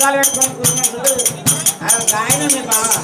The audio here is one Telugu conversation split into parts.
పట్టాలు పెట్టుకొని కూర్చున్నప్పుడు ఆయన మీ బాగా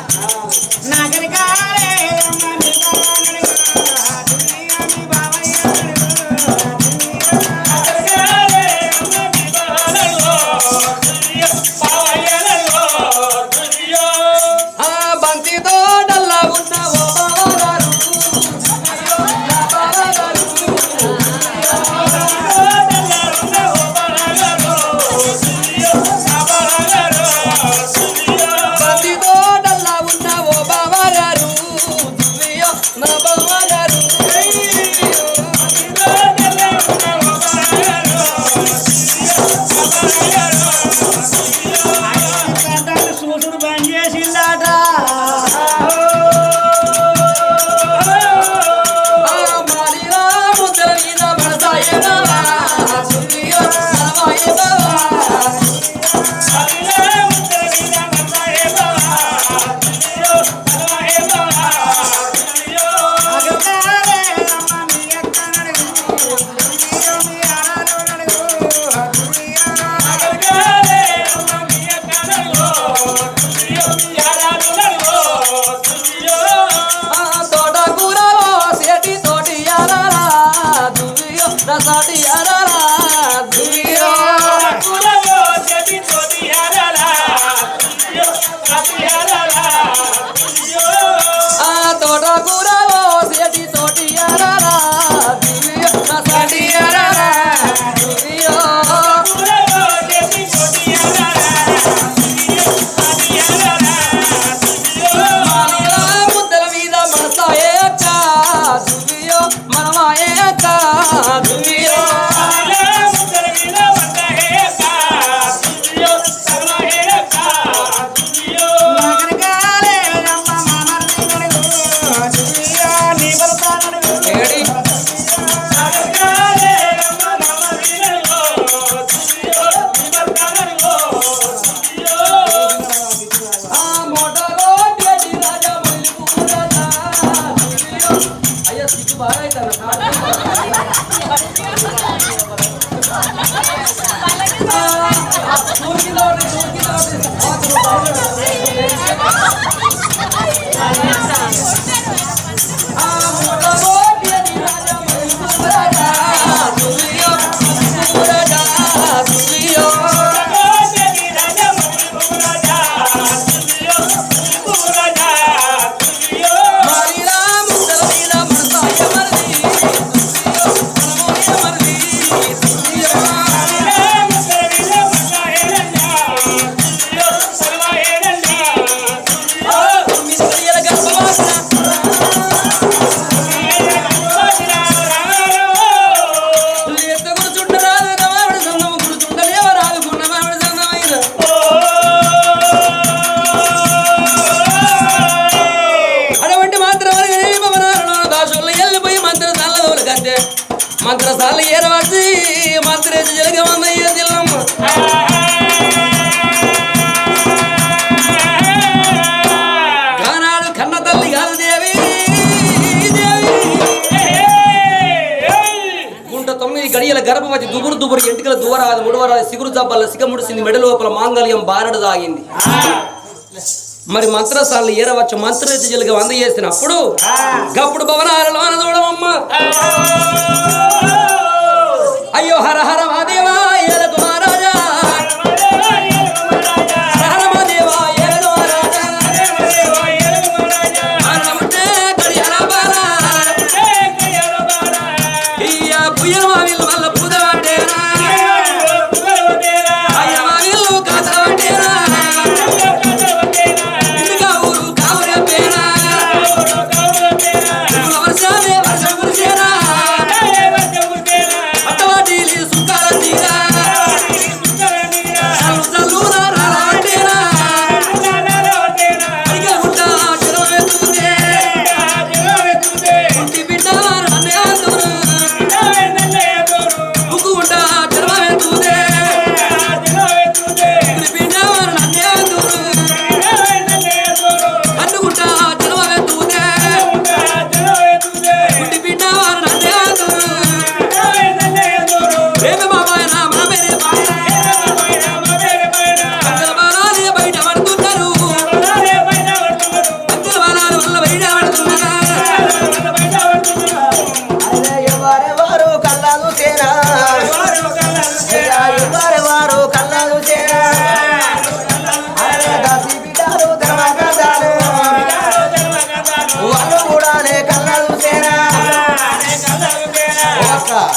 కరియల గర్భవతి దుబురు దుబురు ఎంటికల ದುವರಾದ ముడువరాల సిగురు జబ్బల సిగముడిసింది మెడ లోపల మాంగళ్యం బారడు దాగింది. మరి మంత్రసాలను ఏరవచ్చు మంత్రజలుగా అందజేసినప్పుడు గప్పుడు భవనాలలో అనదూడమమ్మ అయ్యో హర హర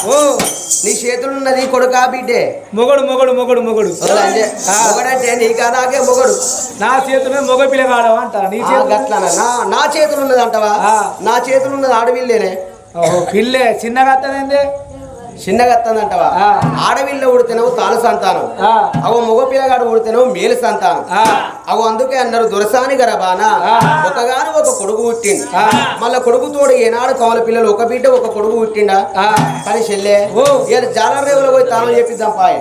ఓ నీ చేతులు ఉన్నది కొడుకా బిడ్డే? మొగడు మొగడు మొగడు మొగడు. మొగడంటే నీ కాదాకే మొగడు. నా చేతులు మొగ పిల్లగాడు అంటారా నీ నా చేతులు ఉన్నది అంటవా? నా చేతులు ఉన్నది ఆడవిల్లేనే పిల్లే చిన్నగా అత్తనే చిన్నగా వస్తుందంటవా ఆ. ఆడవిల్ల ఉడితేనవు తాళ సంతానం ఆ, అవ మగ పిల్లగాడు ఉడితేనవు మేలు సంతానం ఆ, అవు అందుకే అన్నారు దురసాని గరబాన ఆ. ఒకగాను ఒక కొడుకు పుట్టిండు ఆ. మళ్ళా కొడుకు తోడు ఏనాడు కమల పిల్లలు ఒక బిడ్డ ఒక కొడుకు పుట్టిండా ఆ. కానీ చెల్లె ఓ. ఇవాళ జాలర రేవులో పోయి తాను చెప్పిద్దాం పాయ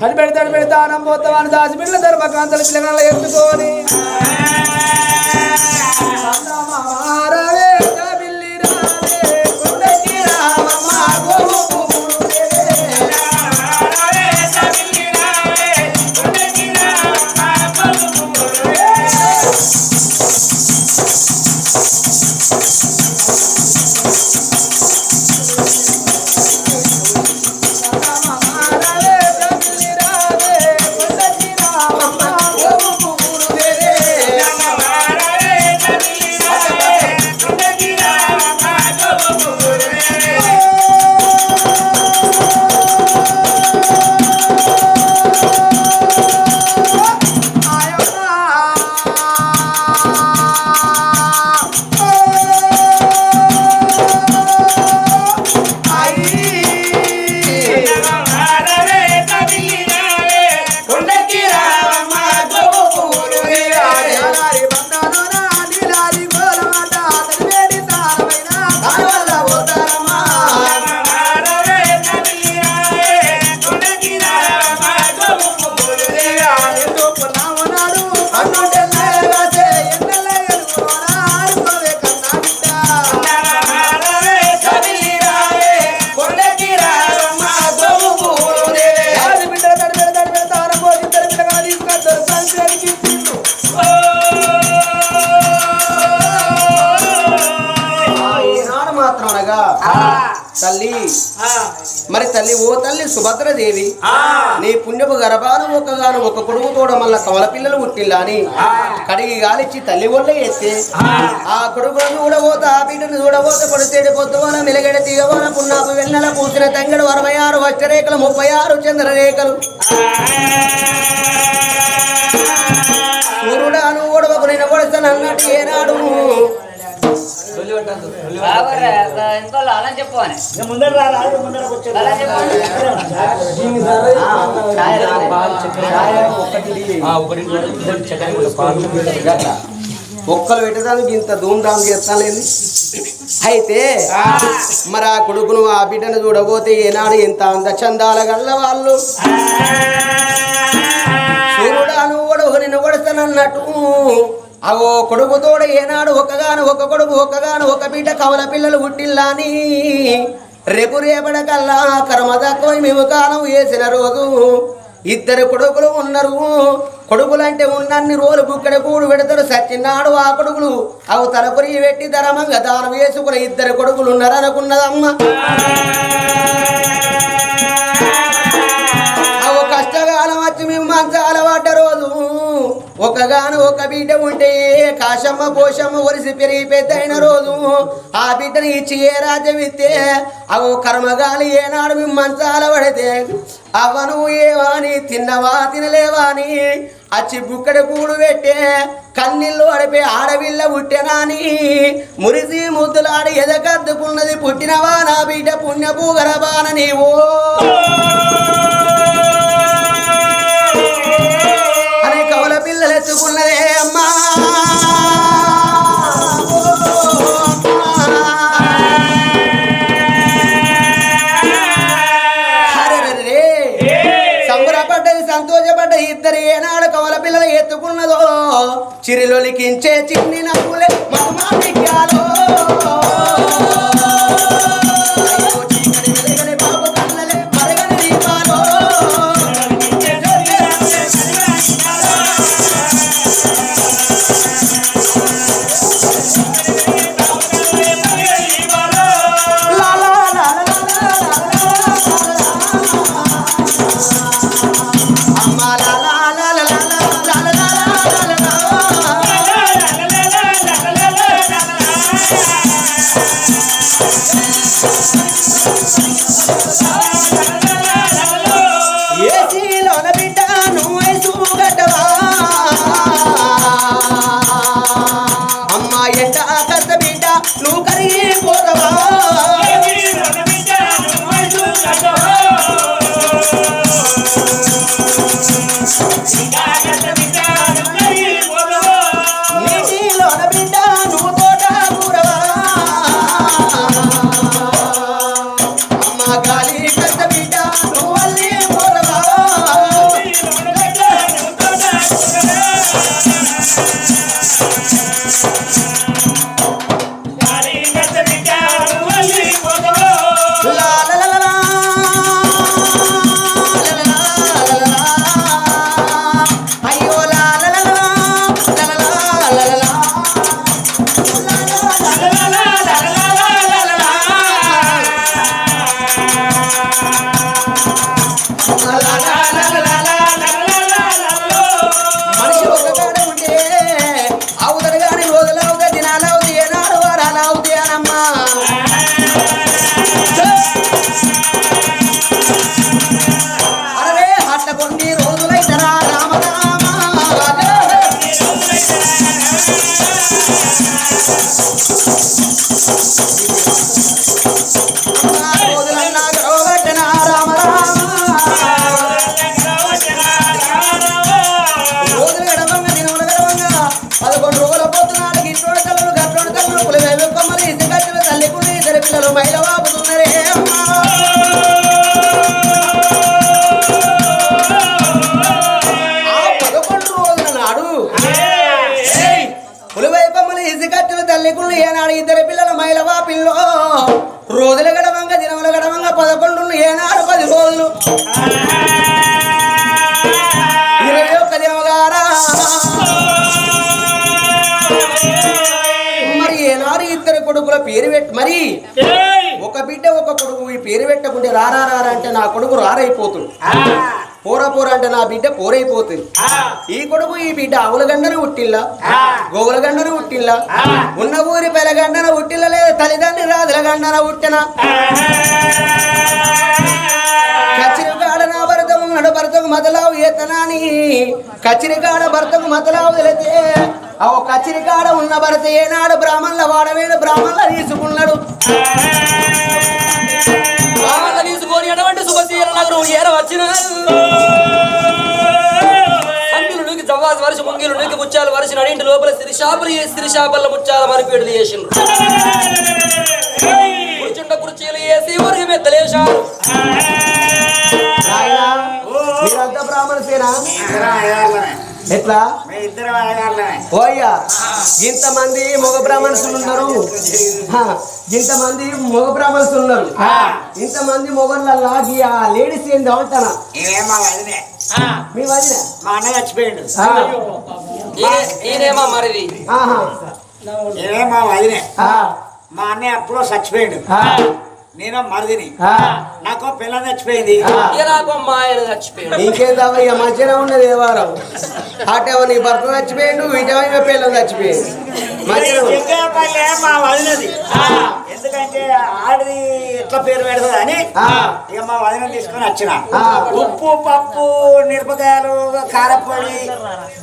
తడి పెడతాడు పెడతా అన్నం పోతామని దాచి పిల్లల ధర్మకాంతల పిల్లగాళ్ళ ఎత్తుకొని si. తల్లి. మరి తల్లి ఓ తల్లి సుభద్రదేవి. నీ పుణ్యపు గర్భాను ఒకగాను ఒక కొడుకు తోడ మళ్ళా కమల పిల్లలు పుట్టిల్లా అని కడిగి గాలిచ్చి తల్లి ఒళ్ళ ఎత్తే. ఆ. కొడుకులను చూడబోత ఆ బిడ్డను చూడబోత పొడితేడి పొద్దువన మిలగడ తీగవన పున్నాపు వెన్నెల పూసిన తంగడు అరవై ఆరు వస్త్రరేఖలు ముప్పై ఆరు చంద్రరేఖలు. సూర్యుడాను ఓడవకు నేను అన్నట్టు ఏనాడు ఇంకో అలా చెప్పు అని ముందర రా రాజు ముందర కూర్చో అలా చెప్పు ఒక్కలు పెట్టడానికి ఇంత ధూమ్ధాం చేస్తానేది అయితే మరి ఆ కొడుకును ఆ బిడ్డను చూడబోతే ఏనాడు ఇంత అంద చందాల గల్ల వాళ్ళు? సూర్యుడాను ఒడవు నిన్ను కొడతానన్నట్టు. అవో కొడుకుతోడ ఏనాడు ఒక్కగాను ఒక కొడుకు ఒక్కగాను ఒక బిడ్డ కవల పిల్లలు పుట్టిల్లాని రేపు రేపడకల్లా కర్మ తక్కువ మేము కాలం వేసిన రోజు ఇద్దరు కొడుకులు ఉన్నారు. కొడుకులంటే ఉన్నన్ని రోజులు బుక్కడి కూడు పెడతారు. సచ్చినాడు ఆ కొడుకులు అవు తలపురి పెట్టి ధరమంగా దానం వేసుకుని ఇద్దరు కొడుకులు ఉన్నారు అనుకున్నదమ్మ. అవు కష్టకాలం వచ్చి మేము మంచాల పడ్డ రోజు. ఒకగాను ఒక బిడ్డ ఉంటే కాశమ్మ పోషమ్మ ఒరిసి పెరిగి పెద్దయిన రోజు ఆ బిడ్డని ఇచ్చి ఏ రాజ్యం ఇస్తే? అవు కర్మగాలి ఏనాడు మేము మంచాల పడితే అవను ఏవాని తిన్నవా తినలేవా అని అచ్చి బుక్కడి కూడు పెట్టే కన్నీళ్ళు అడిపే ఆడవిల్ల పుట్టెనాని మురిసి ముద్దులాడి ఎదకద్దుకున్నది పుట్టినవా నా బిడ్డ పుణ్యపు గరబాన నీవో? పిల్లలు అమ్మా. సంతోషపడ్డ ఇద్దరు ఏనాడు కవల పిల్లలు ఎత్తుకున్నదో. చిరిలొలికించే చిన్ని నవ్వులే మధుమాణిక్యాలో. Liberar పెట్టకుంటే రారా రారా అంటే నా కొడుకు రారైపోతుంది. పోరా పోరా అంటే నా బిడ్డ పోరైపోతుంది. ఈ కొడుకు ఈ బిడ్డ ఆవులగండను ఉట్టిల్లా? గోవులగండను ఉట్టిల్లా? ఉన్న ఊరి పెలగండన ఉట్టిల్ల లేదా తల్లిదండ్రి రాజుల గండన ఉట్టిన భరతకు మొదలావు ఏతనాని కచ్చిరికాడ భరతకు మొదలావు తెలితే ఆ కచ్చిరికాడ ఉన్న భరత ఏనాడు బ్రాహ్మణుల వాడవేడు బ్రాహ్మణుల తీసుకున్నాడు. ఎటువంటి శుభశీల నగరం ఏర వచ్చిన? సంగిలు నూకి జవ్వాసి వరుస ముంగిలు నూకి ముచ్చాలు వరుస నడింటి లోపల సిరిషాపులు ఏ సిరిషాపల్ల ముచ్చాల మరిపేడు చేసిండ్రు. కూర్చుండ కుర్చీలు వేసి ఊరికి మెత్తలేశారు మీరంతా బ్రాహ్మణ సేనా ఎట్లా? ఓయ్యా ఇంతమంది మగ బ్రాహ్మణులు ఉన్నారు ఇంతమంది మగ బ్రాహ్మణులు ఉన్నారు ఇంతమంది మొగళ్ళల్లా ఆ లేడీస్ ఏంది అంటానా ఇవేమో వదిలే మీ వదిన? మా అన్న చచ్చిపోయిండు. ఈయనేమా మరిది. ఆ, మా అన్నయ్య అప్పులో చచ్చిపోయిండు. ఆ, నేను మరిదిని? ఆ. నాకు పిల్ల చచ్చిపోయింది. ఇక నాకు మా ఆయన చచ్చిపోయాడు. ఇంకేందయ్యా మంచిగా ఉన్నది ఏ వారం అటేమో నీ భర్త చచ్చిపోయిండు ఇటేమో పిల్లలు చచ్చిపోయింది? మా వదినది. ఎందుకంటే ఆడిది ఎట్లా పేరు పెడుతుంది అని ఆ. ఇక మా వదిన తీసుకొని వచ్చిన. ఉప్పు పప్పు మిరపకాయలు కారపొడి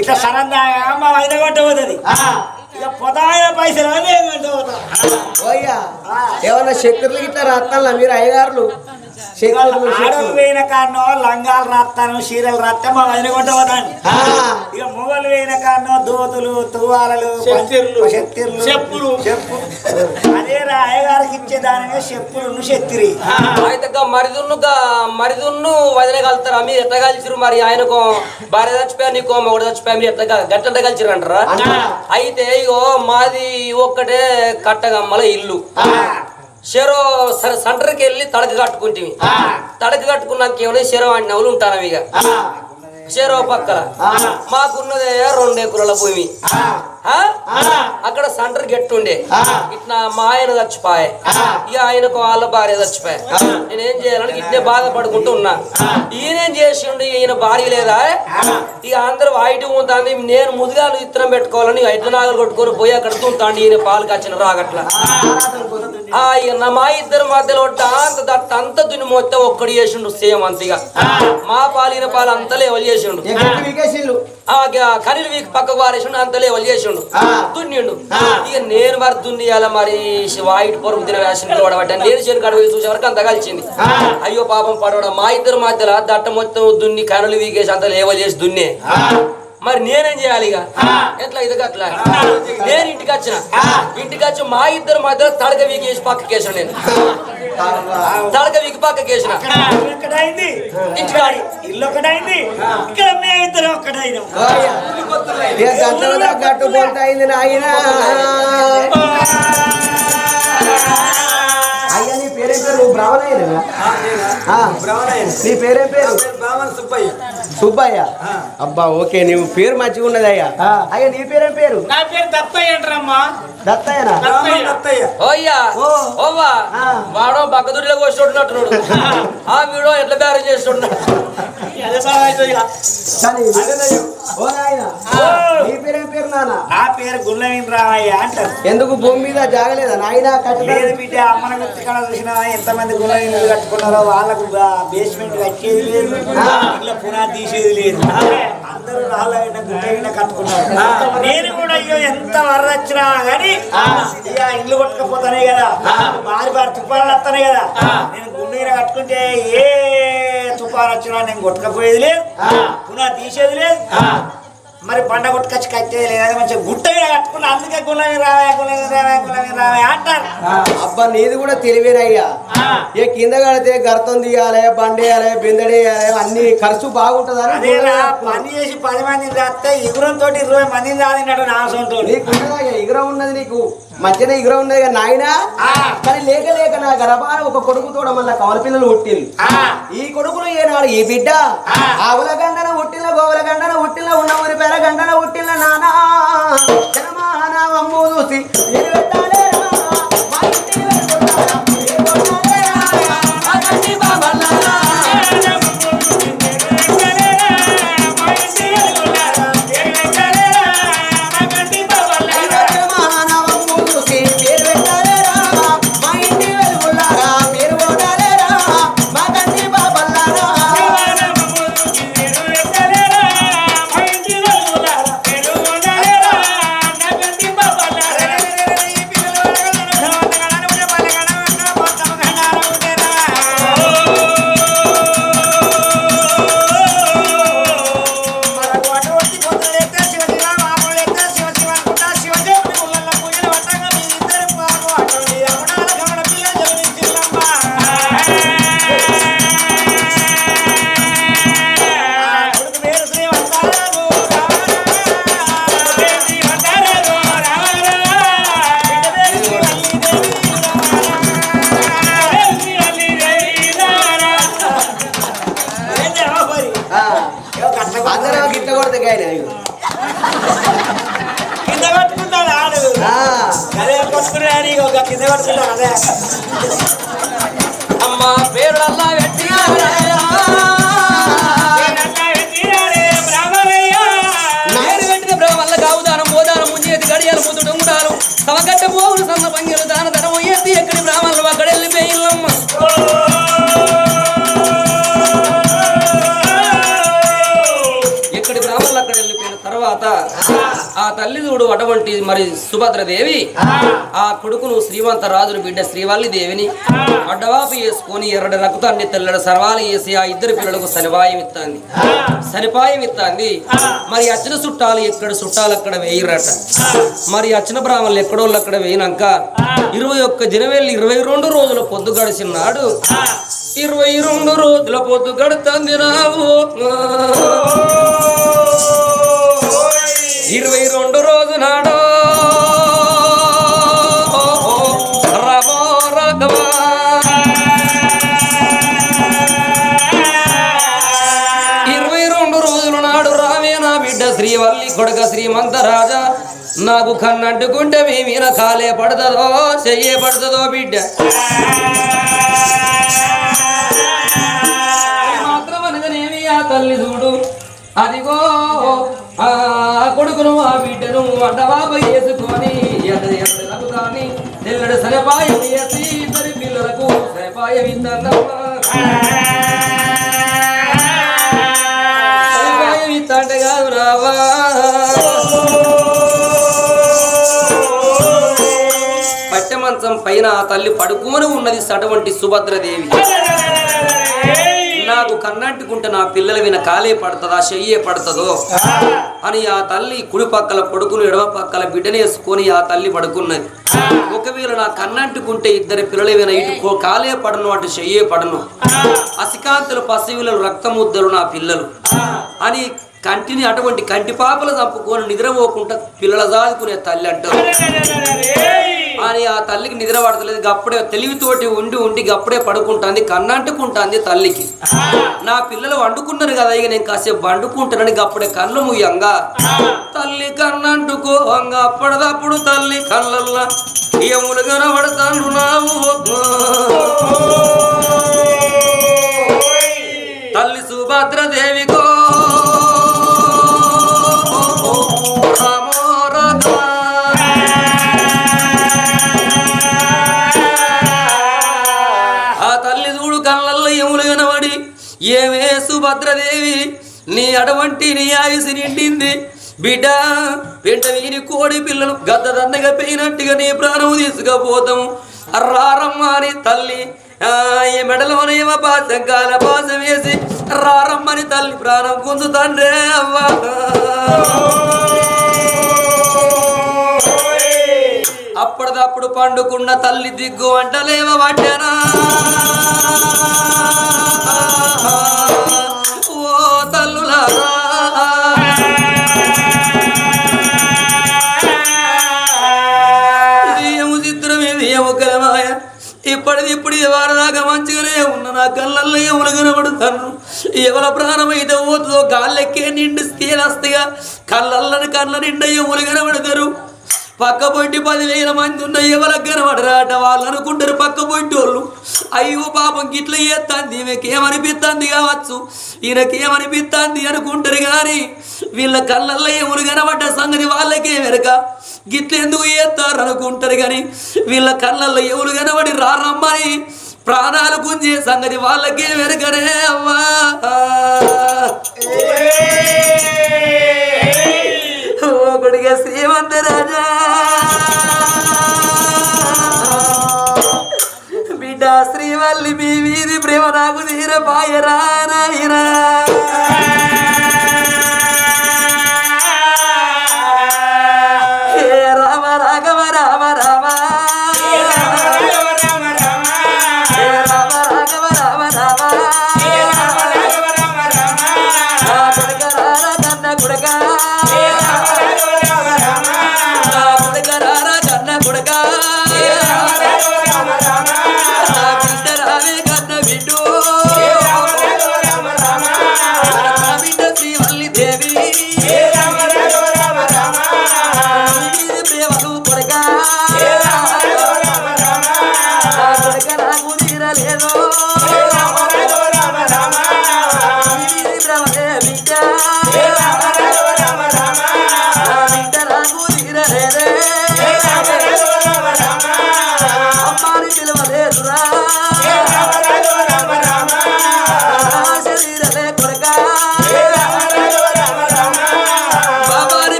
ఇట్లా సరందాగా మా వదిన కొట్టబోతుంది. పైసలు ఏమన్నా శక్తులు ఇట్లా రాస్తాలా మీరు అయ్యగారులు? ఆడోళ్ళు శక్తులు పోయిన కారణం లంగాలు రాస్తాను చీరలు రాస్తే మా వదిన కొట్టబోతాను ఆ, ఇక మొగలు పోయిన కారణం దోతులు తువాలలు చెప్పులు. చెప్పు. అదే రా అయ్యగారికి ఇచ్చే దానినే చెప్పులు శక్తిరి. అయితే మరిదున్ను మరిదున్ను వదిలే కలుతారా? మీరు ఎట్లా కలిసిరు మరి? ఆయనకు భార్య చచ్చిపోయా నీకో మొగుడు చచ్చిపోయా? మీరు ఎట్లా గట్టంట కలిసిరు అంటారా? అంటారా. అయితే ఇగో మాది ఒక్కటే కట్టగమ్మల ఇల్లు. షెరో సెంటర్కి వెళ్ళి తడక కట్టుకుంటుంది తడక కట్టుకున్నాక ఏమైనా షెరో అన్ని నవ్వులు ఉంటాను ఇక. షెరో పక్కల మాకున్నదే రెండు ఎకరాల భూమి? అక్కడ సెంటర్ గెట్టు ఉండే ఇట్లా మా ఆయన చచ్చిపోయే. ఇక ఆయనకు వాళ్ళ భార్య చచ్చిపోయా. నేనేం చేయాలని ఇట్నే బాధపడుకుంటూ ఉన్నా. ఈయనేం చేసిండు? ఈయన భార్య లేదా? ఇక అందరూ వాయిటి ఉంటుంది నేను ముదుగాలు ఇత్తనం పెట్టుకోవాలని ఎడ్ల నాగలు కొట్టుకొని పోయి అక్కడ తుంటాండి ఈయన పాలు కచ్చిన రాగట్ల. మా ఇద్దరు మధ్యలో అంత దట్ట అంత దున్ని మొత్తం ఒక్కడి చేసిండు సేమ్ అంతగా మా పాలిన పాలు అంతా లేవలు చేసిండు. కనీలు వీక్ పక్కకు వారేసిండు అంత లేవలు చేసిండు. ఆ. దున్నిండు. ఇక నేను మరి దున్నియాల మరి వైట్ పొరుగు తిన వేసిన పడబట్ట నేను చేను కడుగు చూసే వరకు అంత కలిసింది. అయ్యో పాపం పడవడం మా ఇద్దరు మధ్యలో దట్ట మొత్తం దున్ని కనులు వీకేసి అంత లేవలు చేసి దున్నే మరి నేనేం చేయాలి ఇక? ఎట్లా ఇది అట్లా నేను ఇంటికి వచ్చిన. ఇంటికి వచ్చి మా ఇద్దరు మధ్యలో తడక వీకేసి పక్కకేసాను నేను. తడక వీకి పక్కకేసిన ఒక్కటైంది. ఇంటికాడి ఇల్లు ఒకటైంది ఇక్కడ మేము ఇద్దరు ఒక్కటైనాం. గట్టు అయింది నాయన? పేరేం పేరు? నువ్వు బ్రాహ్మణయ్యనా బ్రాహ్మణయ్య. నీ పేరేం పేరు? బ్రాహ్మణ సుబ్బయ్య. సుబ్బయ్య. అబ్బా ఓకే నీవు పేరు మంచిగా ఉన్నదయ్యా. అయ్యా నీ పేరేం పేరు? నా పేరు దత్తయ్య అంటారమ్మా. దత్తయ్యనా? బ్రాహ్మణ దత్తయ్య. ఓయ్యా ఓ. ఓవ్వా. ఆ. వాడో బక్కదుడిలో కోసినట్టున్నాడు ఆ వీడో ఎట్లా బ్యారేజ్ చేస్తున్నాడు నీ పేరేం గుల్లవీన్ రామయ్య అంటారు. ఎందుకు భూమి మీద జాగలేదా నాయన? కట్టలేదు లేదు బిడ్డ అమ్మన గుర్తు కడ చూసినా ఎంతమంది గుల్లవీన్లు కట్టుకున్నారో వాళ్ళకు బేస్మెంట్ కట్టేది లేదు. ఇట్లా పునాది తీసేది లేదు. అందరూ రాళ్ళ కట్టుకున్నారు. నేను కూడా అయ్యో ఎంత వరద వచ్చినా కానీ ఇక ఇల్లు కొట్టుకపోతానే కదా. బారి బారి తుఫాన్లు వస్తానే కదా. నేను గుండె కట్టుకుంటే ఏ తుఫాన్ వచ్చినా నేను కొట్టుకపోయేది లేదు. పునాది తీసేది లేదు. మరి బండ కొట్టుకొచ్చి కట్టేది లేదు మంచిగా గుట్ట కట్టుకున్నా అందుకే గుల్లవి రావే గుల్లవి రావే గుల్లవి రావే అంటారు. అబ్బా నీది కూడా తెలివేనయ్యా. ఏ కింద కడితే గర్తం తీయాలి బండేయాలి బిందడేయాలి అన్ని ఖర్చు బాగుంటదని పని చేసి పది మందిని రాస్తే ఇగురంతో ఇరవై మందిని రాదిన్నాడు నా సొంత నీకు ఇగురం ఉన్నది నీకు. మధ్యన ఇగురం ఉన్నది కదా నాయనా? కానీ లేక లేక నా గర్భాన ఒక కొడుకు తోడ మళ్ళీ కవల పిల్లలు పుట్టింది ఈ కొడుకులు ఏనాడు? ఈ బిడ్డ? ఆవుల గండన పుట్టిన గోవుల గండన పుట్టిన ఉన్న ఊరి పేర గండన పుట్టిన నానా జనమానవమ్ము చూసి నిలబెట్టాలి 我我的啥子玩意儿了？ఆ తల్లి చూడు అటువంటి మరి సుభద్రదేవి. ఆ. కొడుకును శ్రీమంత రాజును బిడ్డ శ్రీవల్లి దేవిని అడ్డవాపు వేసుకొని ఎర్రటి రక్తాన్ని తెల్లడి సర్వాలు వేసి ఆ ఇద్దరు పిల్లలకు సనిపాయం ఇత్తాంది. సనిపాయం ఇత్తాంది. మరి అచ్చిన చుట్టాలు ఎక్కడ చుట్టాలు అక్కడ వేయరట. మరి అచ్చిన బ్రాహ్మణులు ఎక్కడోళ్ళు అక్కడ వేయినాక ఇరవై ఒక్క జనవరి ఇరవై రెండు రోజుల పొద్దు గడిచినాడు ఇరవై రెండు రోజుల పొద్దు గడుతుంది రావు ఇరవై రెండు రోజు నాడు. రమో రఘవా. ఇరవై రెండు రోజులు నాడు రామే నా బిడ్డ శ్రీవల్లి కొడుక శ్రీమంత రాజా నాకు కన్నంటుకుంటే మీ మీద కాలే పడుతుందో చెయ్యే పడుతుందో బిడ్డ. మాత్రం అనగానేమి ఆ తల్లి చూడు. అదిగో ఆ కొడుకును ఆ బిడ్డను అడ్డబాబ వేసుకొని ఎడ ఎడ రఘుదాని తెల్లడి సనపాయం వేసి ఇద్దరి పిల్లలకు సరిపాయం ఇద్దన్నమ్మా సనపాయం ఇత్తంటే కాదు రావా. పైన తల్లి పడుకొని ఉన్నది అటువంటి సుభద్రదేవి. నాకు కన్నట్టుకుంటే నా పిల్లల మీద కాలే పడుతుందా చెయ్యే పడుతుందో? అని ఆ తల్లి కుడి పక్కల కొడుకును ఎడమ పక్కల బిడ్డనేసుకొని ఆ తల్లి పడుకున్నది. ఒకవేళ నా కన్నంటుకుంటే ఇద్దరు పిల్లల మీద ఇటు కాలే పడను అటు చెయ్యే పడను. అసికాంతులు పసివిలు రక్తముద్దలు నా పిల్లలు. అని కంటిని అటువంటి కంటి పాపలు చంపుకొని నిద్రపోకుండా పిల్లల దాదుకునే తల్లి అంటారు అని ఆ తల్లికి నిద్ర పడతలేదు. గప్పుడే తెలివితోటి ఉండి ఉండి గప్పుడే పడుకుంటుంది కన్నంటుకుంటుంది తల్లికి. నా పిల్లలు వండుకున్నారు కదా ఇక నేను కాసేపు వండుకుంటానని గప్పుడే కళ్ళు ముయ్యంగా తల్లి కన్నంటుకో అంగ అప్పటిదప్పుడు తల్లి కళ్ళల్లా. ఏములు కనబడతాను తల్లి సుభద్రదేవికో సుభద్రదేవి నీ అటువంటి నీ ఆయుసి నిండింది. బిడ్డ వెంట వీని కోడి పిల్లలు గద్ద దండగా పోయినట్టుగా నీ ప్రాణం తీసుకుపోతాము రారమ్మ అని తల్లి ఆ, ఈ మెడలో ఏమో పాసం కాల పాసం వేసి రారమ్మని తల్లి ప్రాణం గుంజుతాండ్రే అవ్వా. అప్పటిదప్పుడు పండుకున్న తల్లి దిగ్గు అంటలేవ పడ్డానా ఇప్పటిది ఇప్పుడు వారి దాకా మంచిగానే ఉన్న నా కళ్ళల్లో ఎవరు కనబడుతాను. ఎవల ప్రాణమైతే పోతుందో గాల్లెక్కే నిండి స్థిరస్తుగా కళ్ళల్లని కళ్ళ నిండా ఎవరు కనబడతారు. పక్క పొంటి పదివేల మంది ఉన్న ఎవరికి కనబడరాట వాళ్ళు అనుకుంటారు పక్క పొంటి వాళ్ళు. అయ్యో పాపం గిట్ల చేస్తాంది ఈమెకేమనిపిస్తుంది కావచ్చు? ఈయనకేమనిపిస్తుంది అనుకుంటారు కానీ వీళ్ళ కళ్ళల్లో ఎవరు కనబడ్డ సంగతి వాళ్ళకే వెనక. గిట్ల ఎందుకు చేస్తారు అనుకుంటారు కానీ వీళ్ళ కళ్ళల్లో ఎవరు కనబడి రారమ్మని ప్రాణాలు గుంజే సంగతి వాళ్ళకే వెనకనే అవ్వా. ఒకటిగా శ్రీమంత రాజా. బిడ్డ శ్రీవల్లి మీ వీధి ప్రేమ నాకు తీర పాయరా నాయనా. కొడుక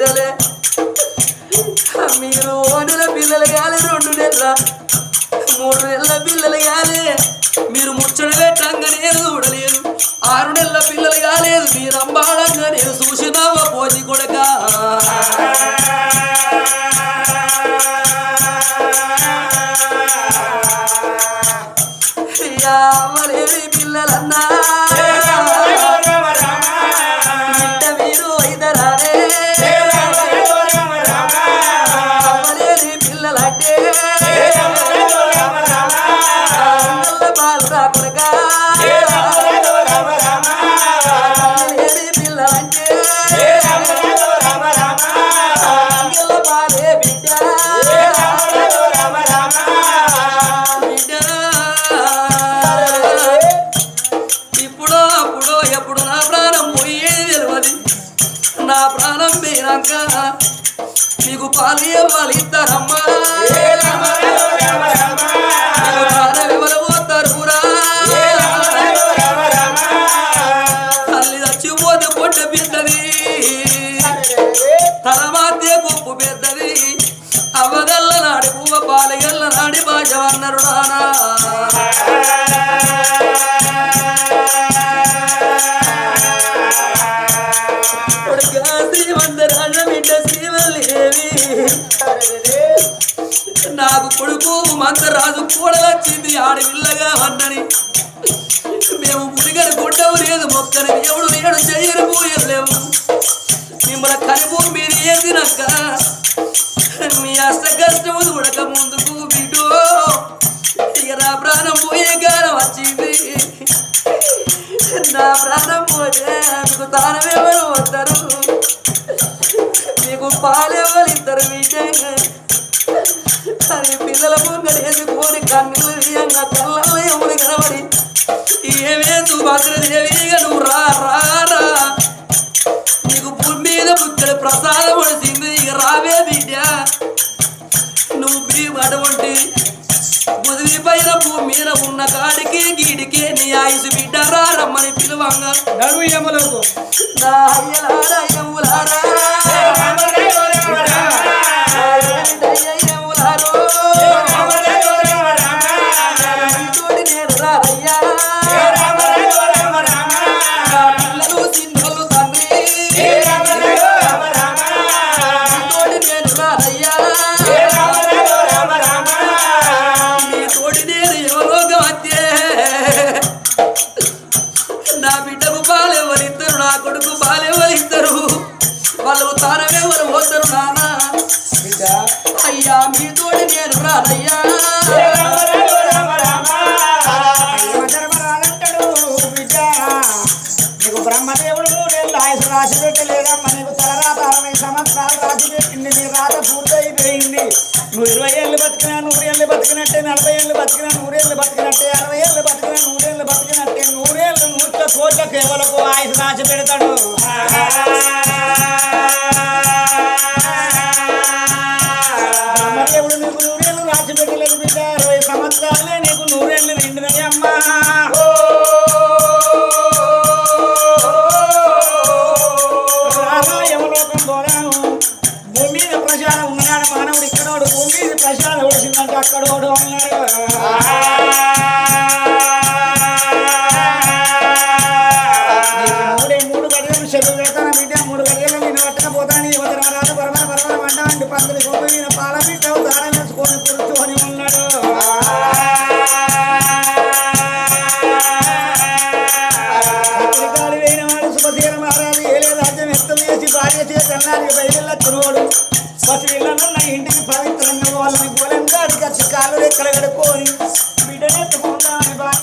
నాకు మీరు ఓ నెల పిల్లలు కాలే రెండు నెలల మూడు నెలల పిల్లలు కాలే మీరు ముచ్చట పెట్టంగా నేను చూడలేదు. ఆరు నెలల పిల్లలు కాలేదు మీరు అంబాడంగా నేను చూసినావా పోసి కొడక? మీకు పాలు ఇవ్వాలి కూడలొచ్చింది ఆడపిల్లగా అన్నని మేము మునిగని గుడ్డవు లేదు మొక్కని దేవుడు లేడు చెయ్యను పోయలేము మిమ్మల్ని కనిపూరు మీరు ఏదినక్క మీ అస్త కష్టము చూడక ముందుకు బిడ్డో ఇక నా ప్రాణం పోయే కాలం వచ్చింది. నా ప్రాణం పోతే మీకు తానమేమని వస్తారు మీకు పాలెవరు ఇద్దరు విజయంగా అని పిల్లల ముంగడు వేసుకొని కన్నులు తీయంగా కళ్ళల్లో ఎవరు కనబడి? ఏమే సుభద్రదేవిగా నువ్వు రా రా రా. నీకు భూమి మీద బుద్ధుడు ప్రసాదం వడిసింది ఇక రావే బిడ్డ. నువ్వు మీ అటువంటి బుదివి పైన భూమి మీద ఉన్న కాడికి గీడికి నీ ఆయుసు బిడ్డ రా రమ్మని పిలువంగా. నడువు యమలకు. నా అయ్యలారా యములారా. Oh. నువ్వు ఇరవై ఏళ్ళు బతికినా నూరు ఏళ్ళు బతికినట్టే నలభై ఏళ్ళు బతికినా నూరేళ్ళు బతికినట్టే అరవై భార్య చేతన్నానికి బయలుల తురువాడు పసిపిల్లలున్న ఇంటికి పవిత్రంగా వాళ్ళని గోలంగా అడిగి కాలు ఎక్కడ కడుక్కొని